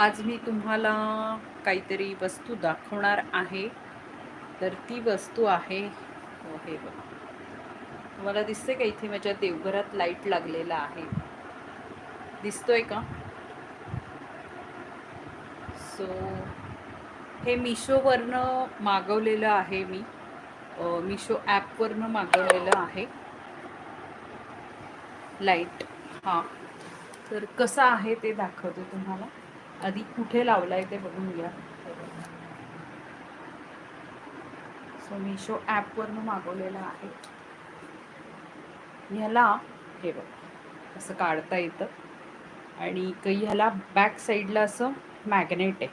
आज मी तुम्हाला काहीतरी वस्तू दाखवणार आहे. तर ती वस्तू आहे. हो हे बघा. तुम्हाला दिसते का इथे माझ्या देवघरात लाइट लागलेला आहे? दिसतोय का? सो हे मिशोवरनं मागवलेलं आहे मी. मिशो ॲपवरनं मागवलेलं आहे. लाइट. हां. तर कसं आहे ते दाखवते तुम्हाला. आधी कुठे लावलाय ते बघून घ्या. सो मिशो ॲपवरनं मागवलेला आहे. ह्याला हे बघ असं काढता येतं. आणि काही ह्याला बॅक साईडला असं मॅग्नेट आहे.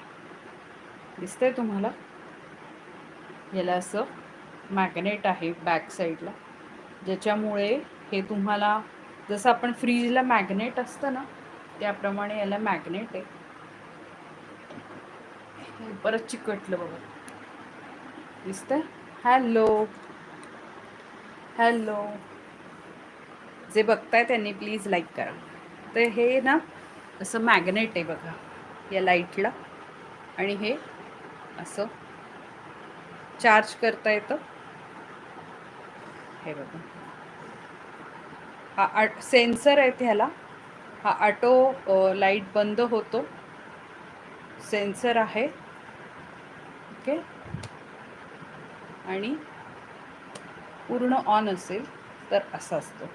दिसतंय तुम्हाला? याला असं मॅग्नेट आहे बॅक साईडला ज्याच्यामुळे हे तुम्हाला जसं आपण फ्रीजला मॅग्नेट असतं ना त्याप्रमाणे याला मॅग्नेट आहे. परत चिकटलं बघा. दिसतंय? हॅलो हॅलो जे बघताय त्यांनी प्लीज लाईक करा. तर हे ना असं मॅग्नेट आहे बघा या लाईटला आणि हे असं चार्ज करता येतं. हे बघा. हा आट सेन्सर आहे ह्याला. हा ऑटो लाइट बंद होतो. सेन्सर आहे. ओके? आणि पूर्ण ऑन असेल तर असा असतो.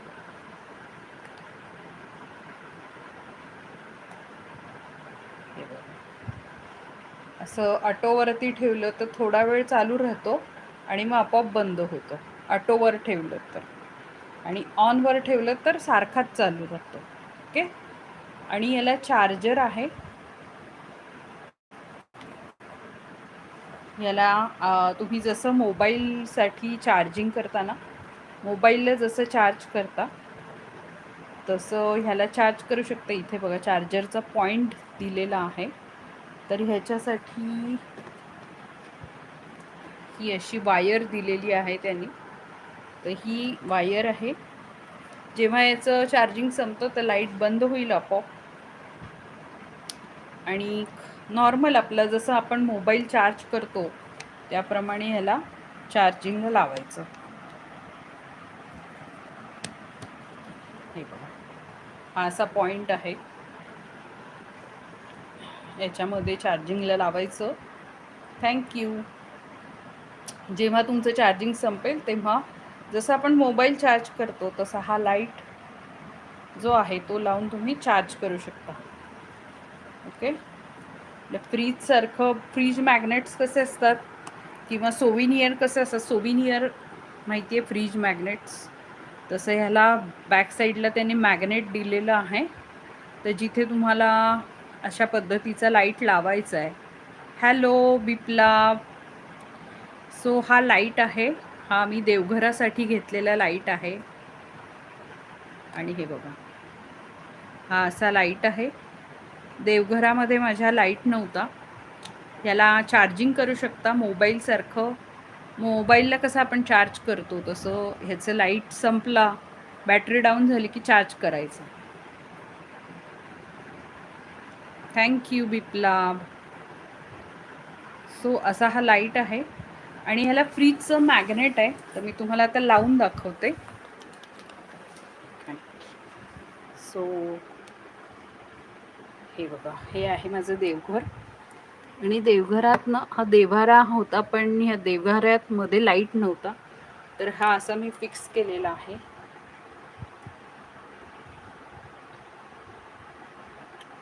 असं ऑटोवरती ठेवलं तर थोडा वेळ चालू राहतो आणि मग आपोआप बंद होतं. ऑटोवर ठेवलं तर. आणि ऑनवर ठेवलं तर सारखाच चालू राहतो. ओके? आणि याला चार्जर आहे. याला तुम्ही जसं मोबाईलसाठी चार्जिंग करता ना मोबाईलला जसं चार्ज करता तसं ह्याला चार्ज करू शकता. इथे बघा चार्जरचा पॉईंट दिलेला आहे. तर ह्याच्यासाठी ही अशी वायर दिलेली आहे त्यांनी. तर ही वायर आहे. जेव्हा याचं चार्जिंग संपतं तर लाइट बंद होईल आपोआप. आणि नॉर्मल आपलं जसं आपण मोबाईल चार्ज करतो त्याप्रमाणे ह्याला चार्जिंगला लावायचं. हे बघा. हा असा पॉइंट आहे. याच्यामध्ये चार्जिंगला लावायचं. थँक्यू जेव्हा तुमचं चार्जिंग संपेल तेव्हा जसं आपण मोबाईल चार्ज करतो तसा हा लाइट जो आहे तो लावून तुम्ही चार्ज करू शकता. फ्रीजसारखं फ्रीज मॅग्नेट्स कसे असतात किंवा सोविनियर कसे असतात? सोविनियर माहिती आहे फ्रीज मॅग्नेट्स. तसं ह्याला बॅक साईडला त्यांनी मॅग्नेट दिलेलं आहे. तर जिथे तुम्हाला अशा पद्धतीचा लाइट लावायचा आहे हॅलो बिप्ला सो हा लाइट आहे. हा मी देवघरासाठी घेतलेला लाइट आहे. आणि हे बघा. हा असा लाइट आहे. देवघरामध्ये माझ्या लाइट नव्हता. याला चार्जिंग करू शकता मोबाईलसारखं मोबाईलला कसं आपण चार्ज करतो तसं ह्याचं लाइट संपला बॅटरी डाऊन झाली की चार्ज करायचं. थँक्यू बिप्लाब. सो असा हा लाइट आहे. आणि ह्याला फ्रीजचं मॅग्नेट आहे. तर मी तुम्हाला आता लावून दाखवते. सो हे बघा हे आहे माझं देवघर. आणि देवघरात ना हा देवारा होता पण ह्या देवघरात मध्ये लाइट नव्हता. तर हा असा मी फिक्स केलेला आहे.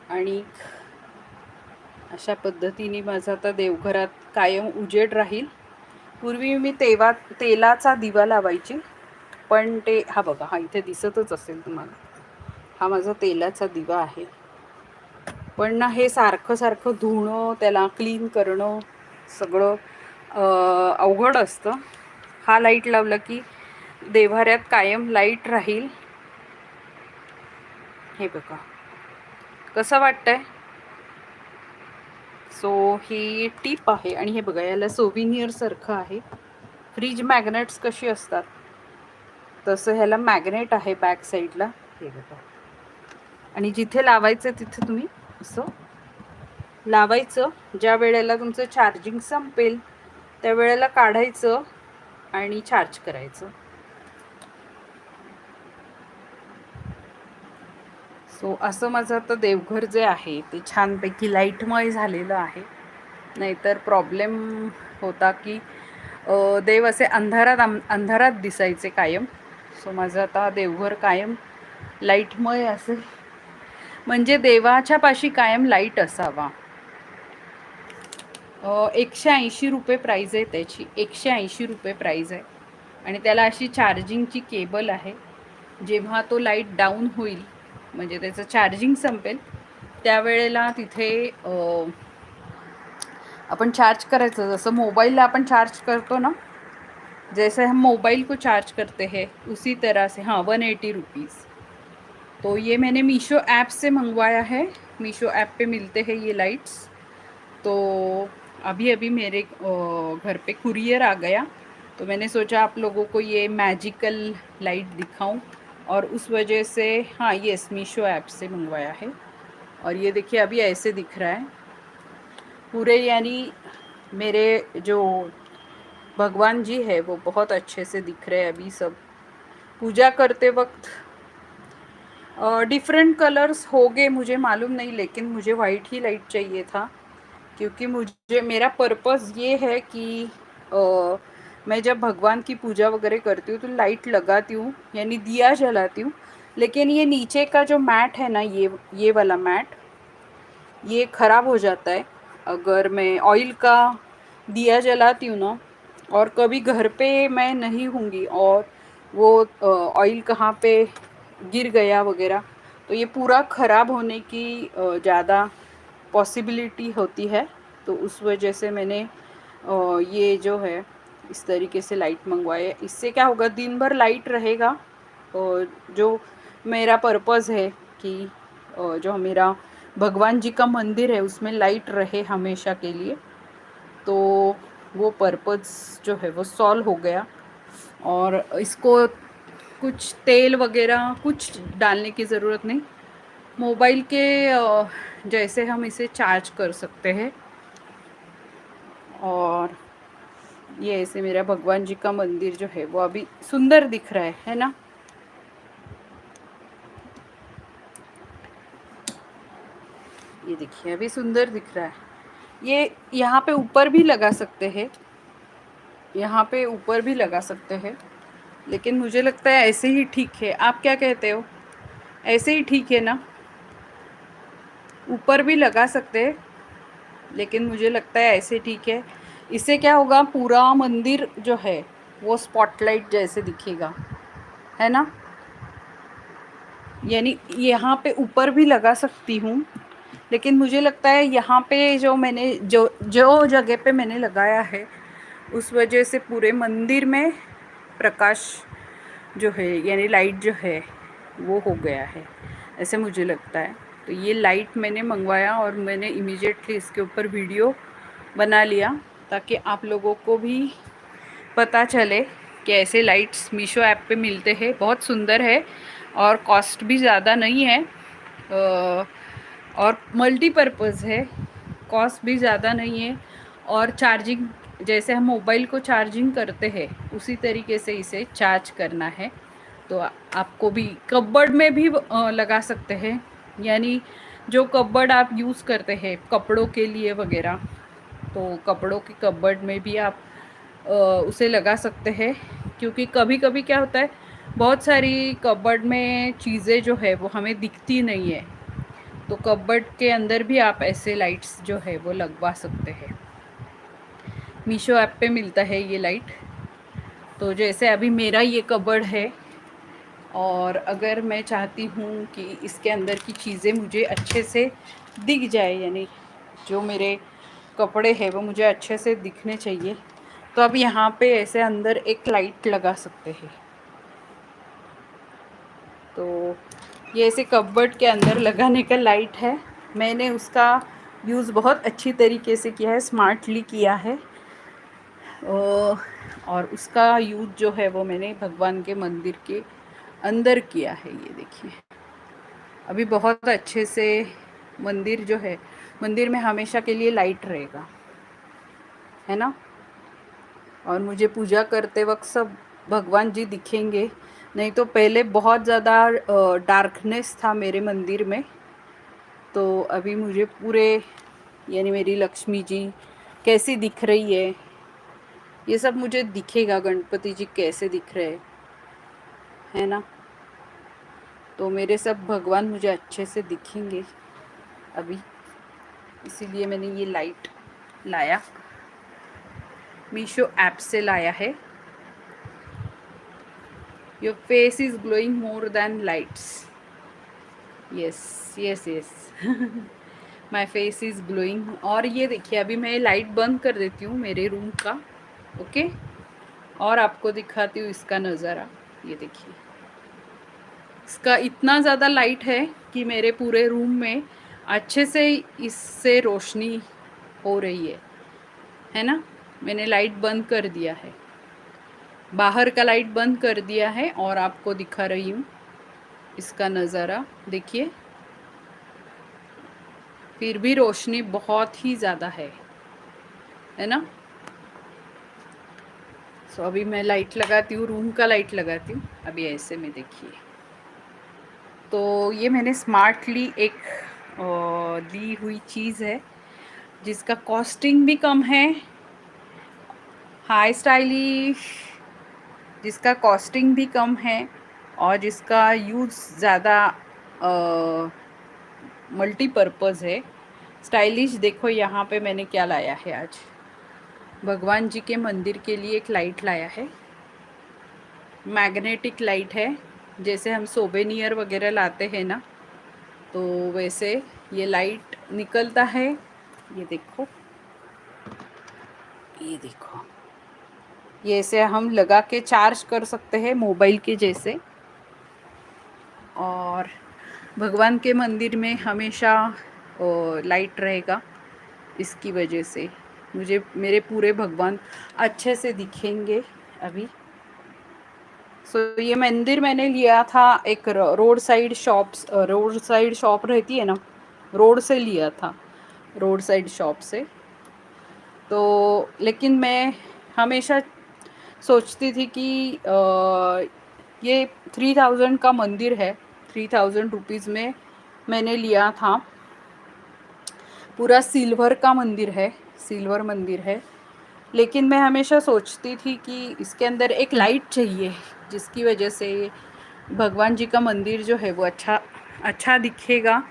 आणि अशा पद्धतीने माझं आता देवघरात कायम उजेड राहील. पूर्वी मी तेवा तेलाचा दिवा लावायची पण ते हा बघा हा इथे दिसतच असेल तुम्हाला. हा माझा तेलाचा दिवा आहे. पण ना हे सारखं सारखं धुणं त्याला क्लीन करणं सगळं अवघड असतं. हा लाइट लावला की देव्हाऱ्यात कायम लाइट राहील. हे बघा. कसं वाटतंय? सो ही टीप आहे आणि हे बघा याला सोविनियरसारखं आहे. फ्रीज मॅग्नेट्स कशी असतात? तसं ह्याला मॅग्नेट आहे बॅक साईडला हे बघा. आणि जिथे लावायचं तिथे तुम्ही असं? लावायचं. ज्या वेळेला तुमचं चार्जिंग संपेल त्या वेळेला काढायचं आणि चार्ज करायचं. सो असं माझं आता देवघर जे आहे ते छानपैकी लाईटमय झालेलं आहे. नाहीतर प्रॉब्लेम होता की देव असे अंधारात अंधारात दिसायचे कायम. सो माझं आता देवघर कायम लाईटमय असेल. म्हणजे देवाच्या पाशी कायम लाइट असावा. एकशे ऐंशी रुपये प्राईज आहे त्याची. एकशे ऐंशी रुपये प्राईज आहे. आणि त्याला अशी चार्जिंगची केबल आहे. जेव्हा तो लाइट डाऊन होईल म्हणजे त्याचं चार्जिंग संपेल त्यावेळेला तिथे आपण चार्ज करायचं. जसं मोबाईलला आपण चार्ज करतो ना जैसे हम मोबाइल को चार्ज करते हैं उसी तरह से हाँ वन एटी रुपीज़ तो ये मैंने मीशो ऐप से मंगवाया है। मीशो ऐप पे मिलते हैं ये लाइट्स। तो अभी अभी मेरे घर पे कुरियर आ गया। तो मैंने सोचा आप लोगों को ये मैजिकल लाइट दिखाऊँ और उस वजह से हाँ ये मीशो ऐप से मंगवाया है। और ये देखिए, अभी ऐसे दिख रहा है। पूरे यानी मेरे जो भगवान जी है, वो बहुत अच्छे से दिख रहे हैं अभी सब। पूजा करते वक्त डिफरेंट कलर्स हो गए मुझे मालूम नहीं, लेकिन मुझे वाइट ही लाइट चाहिए था, क्योंकि मुझे, मेरा पर्पज़ ये है कि मैं जब भगवान की पूजा वगैरह करती हूँ तो लाइट लगाती हूँ, यानी दिया जलाती हूँ, लेकिन ये नीचे का जो मैट है ना, ये ये वाला मैट ये ख़राब हो जाता है। अगर मैं ऑयल का दिया जलाती हूँ ना, और कभी घर पे मैं नहीं हूँगी, और वो ऑयल कहाँ पे गिर गया वगैरह तो ये पूरा ख़राब होने की ज़्यादा पॉसिबिलिटी होती है। तो उस वजह से मैंने ये जो है, इस तरीके से लाइट मंगवाए इससे क्या होगा, दिन भर लाइट रहेगा और जो मेरा पर्पज़ है कि जो मेरा भगवान जी का मंदिर है, उसमें लाइट रहे हमेशा के लिए तो वो पर्पज़ जो है, वो सॉल्व हो गया। और इसको कुछ तेल वगैरह कुछ डालने की ज़रूरत नहीं। मोबाइल के जैसे हम इसे चार्ज कर सकते हैं। और ये ऐसे मेरा भगवान जी का मंदिर जो है वो अभी सुंदर दिख रहा है है ना? ये देखिए, अभी सुंदर दिख रहा है। ये यहाँ पे ऊपर भी लगा सकते हैं। यहाँ पे ऊपर भी लगा सकते हैं। लेकिन मुझे लगता है ऐसे ही ठीक है। आप क्या कहते हो? ऐसे ही ठीक है ना? ऊपर भी लगा सकते लेकिन मुझे लगता है ऐसे ठीक है। इससे क्या होगा? पूरा मंदिर जो है, वो स्पॉटलाइट जैसे दिखेगा। है ना? यानी यहाँ पे ऊपर भी लगा सकती हूँ, लेकिन मुझे लगता है यहाँ पे जो मैंने, जो जो जगह पे मैंने लगाया है, उस वजह से पूरे मंदिर में प्रकाश जो है, यानी लाइट जो है, वो हो गया है, ऐसे मुझे लगता है। तो ये लाइट मैंने मंगवाया और मैंने इमीडिएटली इसके ऊपर वीडियो बना लिया ताकि आप लोगों को भी पता चले कि ऐसे लाइट्स मीशो ऐप पे मिलते हैं। बहुत सुंदर है और कॉस्ट भी ज़्यादा नहीं है और मल्टीपर्पज़ है। कॉस्ट भी ज़्यादा नहीं है और चार्जिंग जैसे हम मोबाइल को चार्जिंग करते हैं, उसी तरीके से इसे चार्ज करना है। तो आपको भी कपबर्ड में भी लगा सकते हैं। यानी जो कपबर्ड आप यूज़ करते हैं, कपड़ों के लिए वगैरह तो कपड़ों की कपबर्ड में भी आप उसे लगा सकते हैं। क्योंकि कभी कभी क्या होता है, बहुत सारी कपबर्ड में चीज़ें जो है, वो हमें दिखती नहीं है। तो कपबर्ड के अंदर भी आप ऐसे लाइट्स जो है, वो लगवा सकते हैं। मीशो ऐप पे मिलता है ये लाइट तो जैसे अभी मेरा ये कबर्ड है और अगर मैं चाहती हूँ कि इसके अंदर की चीज़ें मुझे अच्छे से दिख जाए, यानी जो मेरे कपड़े हैं वो मुझे अच्छे से दिखने चाहिए तो अब यहाँ पे ऐसे अंदर एक लाइट लगा सकते हैं। तो ये ऐसे कपबर्ड के अंदर लगाने का लाइट है। मैंने उसका यूज़ बहुत अच्छी तरीके से किया है स्मार्टली किया है। और उसका यूज़ जो है वो मैंने भगवान के मंदिर के अंदर किया है, ये देखिए। अभी बहुत अच्छे से मंदिर जो है, मंदिर में हमेशा के लिए लाइट रहेगा, है ना? और मुझे पूजा करते वक्त सब भगवान जी दिखेंगे, नहीं तो पहले बहुत ज़्यादा डार्कनेस था मेरे मंदिर में तो अभी मुझे पूरे, यानी मेरी लक्ष्मी जी कैसी दिख रही है ये सब मुझे दिखेगा, गणपति जी कैसे दिख रहे है ना? तो मेरे सब भगवान मुझे अच्छे से दिखेंगे अभी। इसीलिए मैंने ये लाइट लाया। मीशो ऐप से लाया है। Your face is glowing more than lights yes yes yes my face is glowing और ये देखिए, अभी मैं लाइट बंद कर देती हूँ मेरे रूम का। ओके? और आपको दिखाती हूँ इसका नज़ारा। ये देखिए। इसका इतना ज़्यादा लाइट है कि मेरे पूरे रूम में अच्छे से इससे रोशनी हो रही है। है ना? मैंने लाइट बंद कर दिया है। बाहर का लाइट बंद कर दिया है और आपको दिखा रही हूँ इसका नज़ारा। देखिए। फिर भी रोशनी बहुत ही ज़्यादा है। है ना? सो अभी मैं लाइट लगाती हूँ रूम का लाइट लगाती हूँ। अभी ऐसे में देखिए। तो ये मैंने स्मार्टली एक ली हुई चीज़ है, जिसका कॉस्टिंग भी कम है हाई स्टाइलिश जिसका कॉस्टिंग भी कम है, और जिसका यूज़ ज़्यादा मल्टीपर्पज़ है। स्टाइलिश देखो यहाँ पे मैंने क्या लाया है आज। भगवान जी के मंदिर के लिए एक लाइट लाया है। मैग्नेटिक लाइट है, जैसे हम सोबेनियर वगैरह लाते हैं ना तो वैसे ये लाइट निकलता है। ये देखो। ये देखो। ये ऐसे हम लगा के चार्ज कर सकते हैं मोबाइल के जैसे। और भगवान के मंदिर में हमेशा लाइट रहेगा। इसकी वजह से। मुझे मेरे पूरे भगवान अच्छे से दिखेंगे अभी। सो so, ये मंदिर मैंने लिया था एक road side shops road side shop रहती है ना रोड से लिया था रोड साइड शॉप से। तो लेकिन मैं हमेशा सोचती थी कि आ, ये थ्री थाउज़ेंड का मंदिर है थ्री थाउज़ेंड रुपीज़ में मैंने लिया था। पूरा सिल्वर का मंदिर है। सिल्वर मंदिर है। लेकिन मैं हमेशा सोचती थी कि इसके अंदर एक लाइट चाहिए, जिसकी वजह से भगवान जी का मंदिर जो है वो अच्छा अच्छा दिखेगा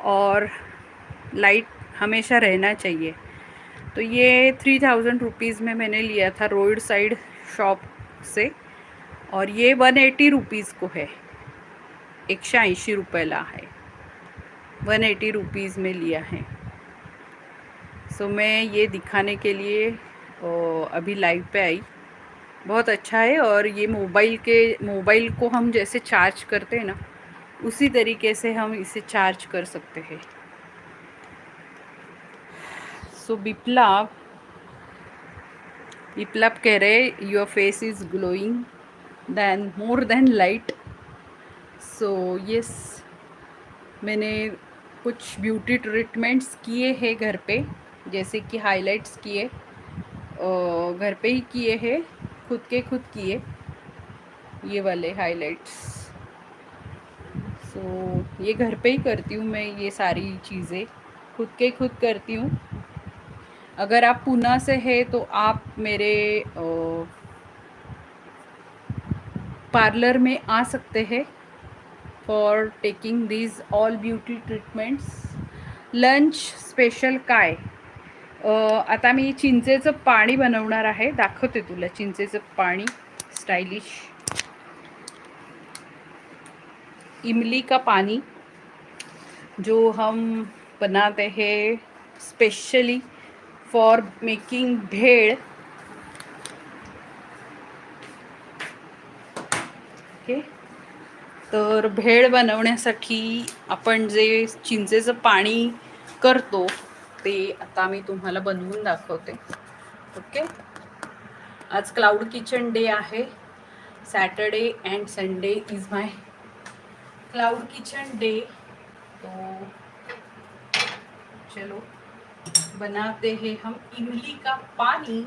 और लाइट हमेशा रहना चाहिए। तो ये थ्री थाउज़ेंड रुपीज़ में मैंने लिया था रोड साइड शॉप से और ये वन एटी रुपीज़ को है। एक सौ एकशे ऐंशी रुपयाला है। वन एटी रुपीज़ में लिया है। सो so, मैं ये दिखाने के लिए अभी लाइव पे आई। बहुत अच्छा है और ये मोबाइल के मोबाइल को हम जैसे चार्ज करते हैं ना उसी तरीके से हम इसे चार्ज कर सकते हैं। सो so, बिप्लाव कह रहे your face is glowing then more than light so yes मैंने कुछ ब्यूटी ट्रीटमेंट्स किए हैं घर पे। जैसे कि हाइलाइट्स किए घर पे ही किए हैं खुद के खुद किए ये वाले हाइलाइट्स सो so, ये घर पे ही करती हूँ मैं ये सारी चीज़ें खुद के खुद करती हूँ. अगर आप पूना से है तो आप मेरे पार्लर में आ सकते हैं for taking these all beauty treatments lunch special काय? आता मी चिंचेचं पाणी बनवणार आहे. दाखवते तुला चिंचेचं पाणी. स्टायलिश इमली का पानी जो हम बनाते हैं specially for making bhel okay? तर भेळ बनवण्यासाठी आपण जे चिंचेचं पाणी करतो ते आता मी तुम्हाला बनवून दाखवते. ओके आज क्लाउड किचन डे आहे. Saturday and Sunday is my cloud kitchen day तो चलो बनाते हे हम इमली का पानी.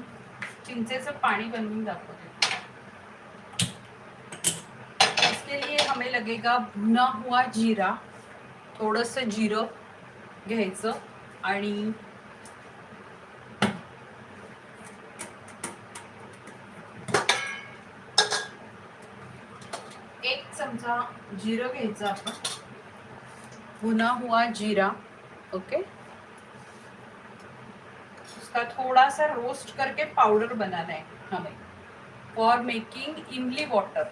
चिंचेचं पाणी बनवून दाखवते. इसके लिए हमें लगेगा भुना हुआ जीरा. थोडंसं जिरं घ्यायचं. आणि एक चमचा जिरं घ्यायचं आपण. भुना हुआ जीरा ओके? उसका थोड़ा सा रोस्ट करके पाउडर बनाना है हमें फॉर मेकिंग इमली वाटर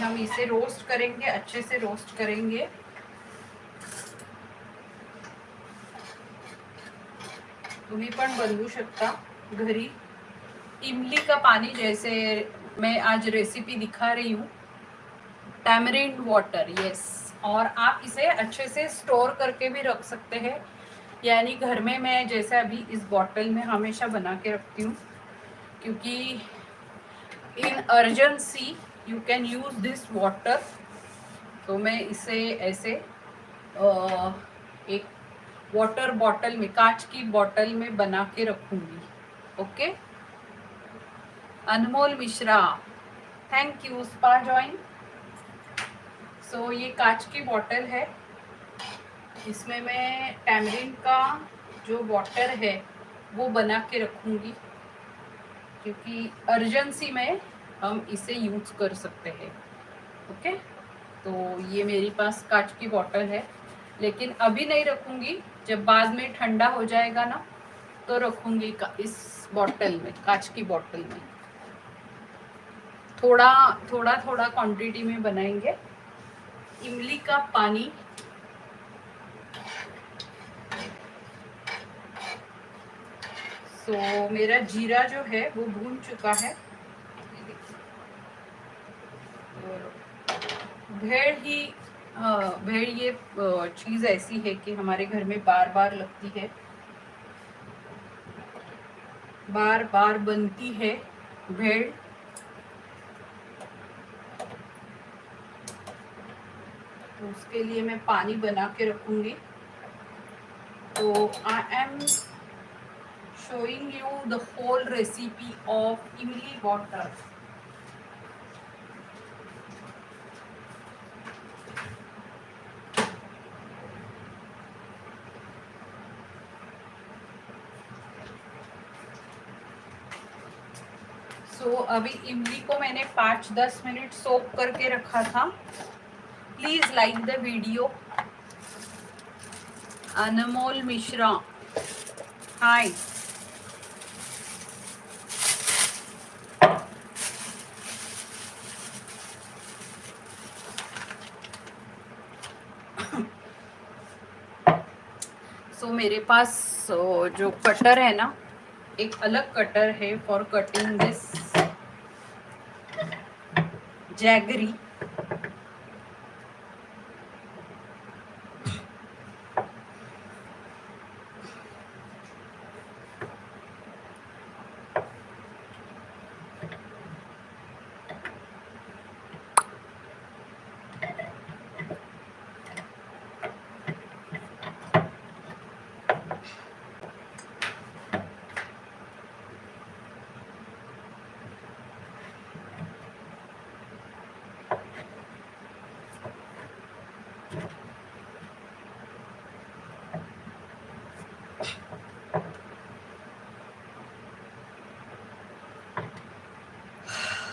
हम इसे रोस्ट करेंगे, अच्छे से रोस्ट करेंगे। तुम्ही पण बनवू शकता घरी. इमली का पानी जैसे मैं आज रेसिपी दिखा रही हूँ. टैमरिंड वाटर यस और आप इसे अच्छे से स्टोर करके भी रख सकते हैं। यानी घर में मैं जैसे अभी इस बॉटल में हमेशा बना के रखती हूँ, क्योंकि in urgency you can use this water तो मैं इसे ऐसे अ, एक वाटर बॉटल में कांच की बॉटल में बना के रखूँगी okay Anmol Mishra thank you spa join so ये कांच की बॉटल है। इसमें मैं टैमरिन का जो वाटर है वो बना के रखूँगी क्योंकि अर्जेंसी में हम इसे यूज़ कर सकते हैं। ओके? तो ये मेरे पास कांच की बॉटल है। लेकिन अभी नहीं रखूँगी। जब बाद में ठंडा हो जाएगा ना तो रखूँगी इस बॉटल में, कांच की बॉटल में। थोड़ा थोड़ा थोड़ा क्वांटिटी में बनाएँगे। इमली का पानी। सो मेरा जीरा जो है, वो भून चुका है। भेड़ ही भेड़ ये चीज़ ऐसी है कि हमारे घर में बार बार लगती है। बार बार बनती है भेड़। तो उसके लिए मैं पानी बना के रखूँगी। तो I am showing you the whole recipe of imli water so so, अभी इमली को मैंने पाँच दस मिनट सोप करके रखा था। Please like the video Anmol Mishra. Hi so so, मेरे पास जो कटर है ना एक अलग कटर है फॉर कटिंग दिस जॅगरी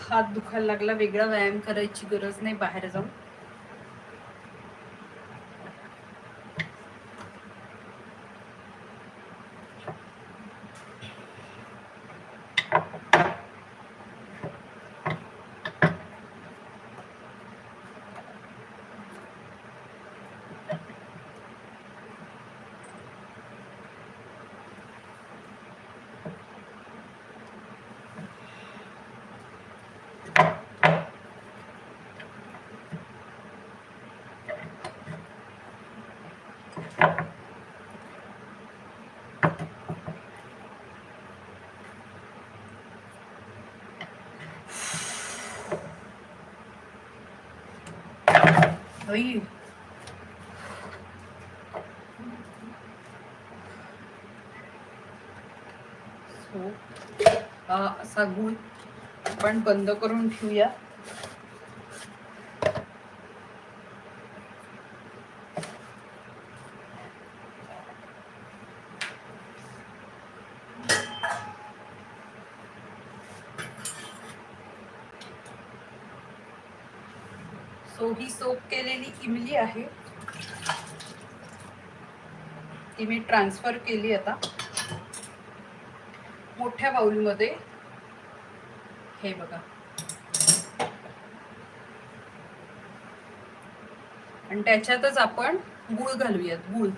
हात दुखायला लागला वेगळा व्यायाम करायची गरज नाही बाहेर जाऊन. आई. So, असा गुळ आपण बंद करून ठेवूया सो ही सोप केलेली इमली आहे. ती मी ट्रान्सफर केली आता. मोठ्या बाऊलमध्ये हे बघा. आणि त्याच्यातच आपण गुळ घालूयात गुळ.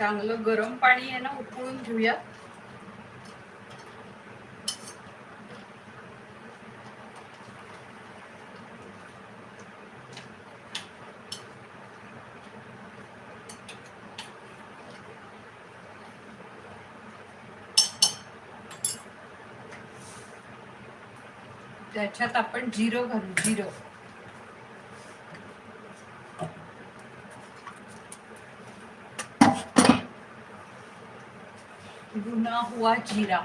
चांगलं गरम पाणी आहे ना उकळून घेऊया. त्याच्यात आपण जिरं घालू जिरं. हुआ जीरा।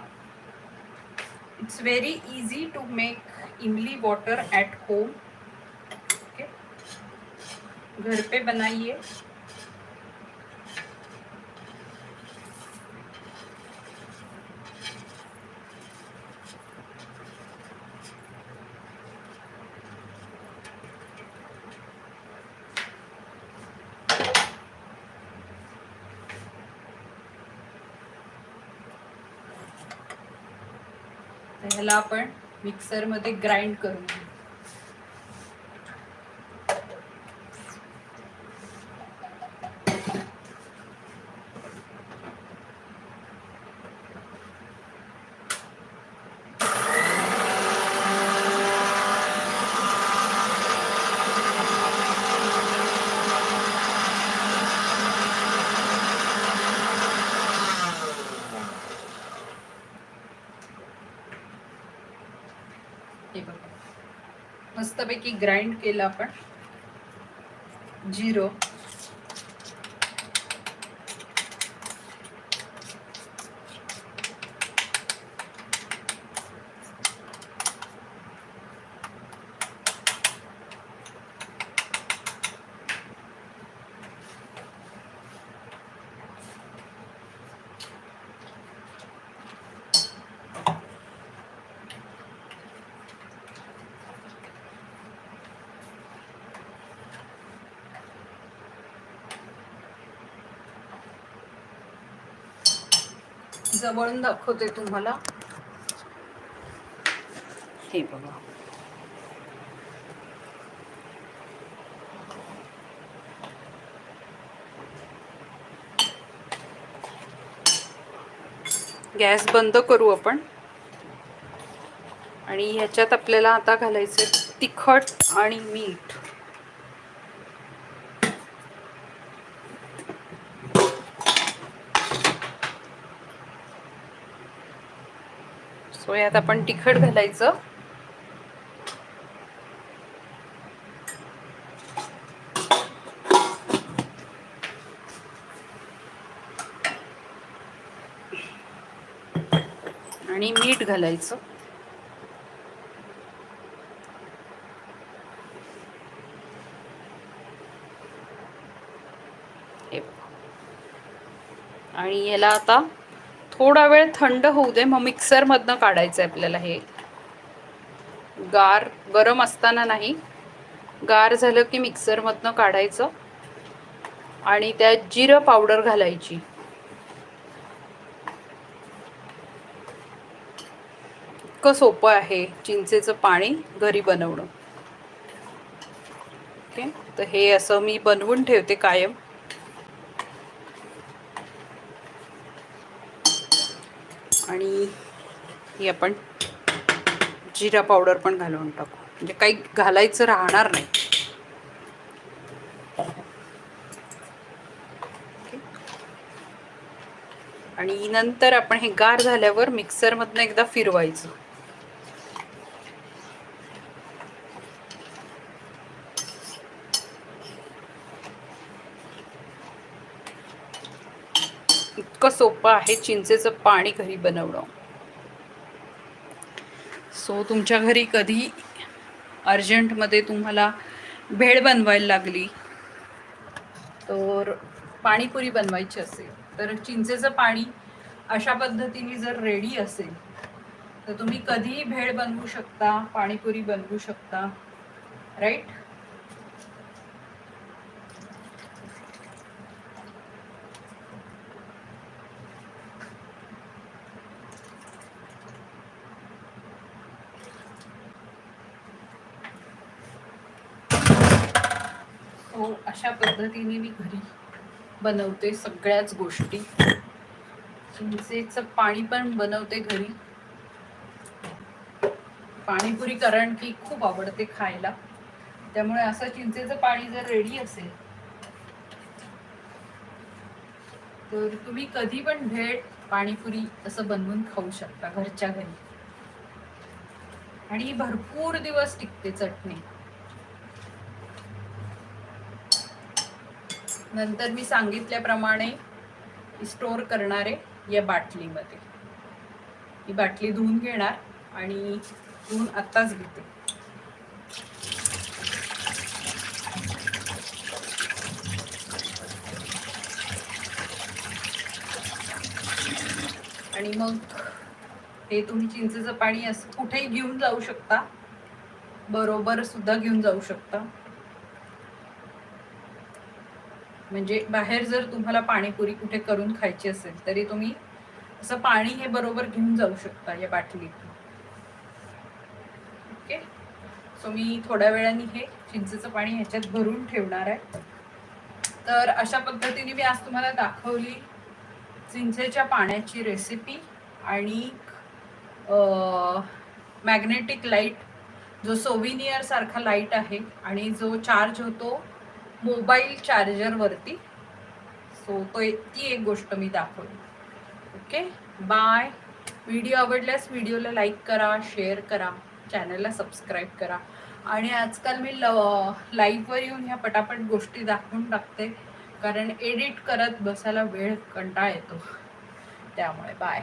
It's very easy to make imli water at home okay घर पे बनाइए। ह्याला आपण मिक्सरमध्ये ग्राइंड करून घेऊ हे बघा मस्तपैकी ग्राइंड केलं आपण. जिरो जवळून दाखवते तुम्हाला. हे बघा. गॅस बंद करू आपण. आणि ह्याच्यात आपल्याला आता घालायचं तिखट आणि मीठ. सो यात आपण तिखट घालायचं. आणि मीठ घालायचं. हे आणि याला आता थोडा वेळ थंड होऊ दे मग मिक्सरमधनं काढायचं आहे आपल्याला हे. गार गरम असताना नाही. गार झालं की मिक्सरमधनं काढायचं. आणि त्यात जिरं पावडर घालायची. इतकं सोपं आहे चिंचेचं पाणी घरी बनवणं. ओके? तर हे असं मी बनवून ठेवते कायम. आणि ही आपण जिरा पावडर पण घालून टाकू. म्हणजे काही घालायचं राहणार नाही. आणि नंतर आपण हे गार झाल्यावर मिक्सरमधनं एकदा फिरवायचं. इतकं सोपं आहे चिंचेचं पाणी घरी बनवणं. सो तुमच्या घरी कधी अर्जंटमध्ये तुम्हाला भेळ बनवायला लागली तर पाणीपुरी बनवायची असेल तर चिंचेचं पाणी अशा पद्धतीने जर रेडी असेल तर तुम्ही कधीही भेळ बनवू शकता पाणीपुरी बनवू शकता राईट हो अशा पद्धतीने मी घरी बनवते सगळ्याच गोष्टी. चिंचेचं पाणी पण बनवते घरी. पाणीपुरी कारण की खूप आवडते खायला. त्यामुळे असं चिंचेचं पाणी जर रेडी असेल तर तुम्ही कधी पण भेट पाणीपुरी असं बनवून खाऊ शकता घरच्या घरी. आणि भरपूर दिवस टिकते चटणी. नंतर मी सांगितल्याप्रमाणे स्टोअर करणारे या बाटलीमध्ये. ही बाटली धुवून घेणार आणि धुवून आत्ताच घेते. आणि मग हे तुम्ही चिंचेचं पाणी असं कुठेही घेऊन जाऊ शकता. बरोबर सुद्धा घेऊन जाऊ शकता. म्हणजे बाहेर जर तुम्हाला पाणीपुरी कुठे करून खायची असेल तरी तुम्ही असं पाणी हे बरोबर घेऊन जाऊ शकता या बाटलीत ओके? सो मी थोड्या वेळाने हे चिंचेचं पाणी ह्याच्यात भरून ठेवणार आहे. तर अशा पद्धतीने मी आज तुम्हाला दाखवली चिंचेच्या पाण्याची रेसिपी आणि मॅग्नेटिक लाइट जो सोविनियर सारखा लाइट आहे आणि जो चार्ज होतो मोबाईल चार्जरवरती. सो तो ती एक गोष्ट मी दाखवली. ओके बाय व्हिडिओ आवडल्यास व्हिडिओला लाईक करा शेअर करा चॅनलला सबस्क्राईब करा. आणि आजकाल मी ल लाईव्हवर येऊन ह्या पटापट गोष्टी दाखवून टाकते. कारण एडिट करत बसायला वेळ कंटाळा येतो. त्यामुळे बाय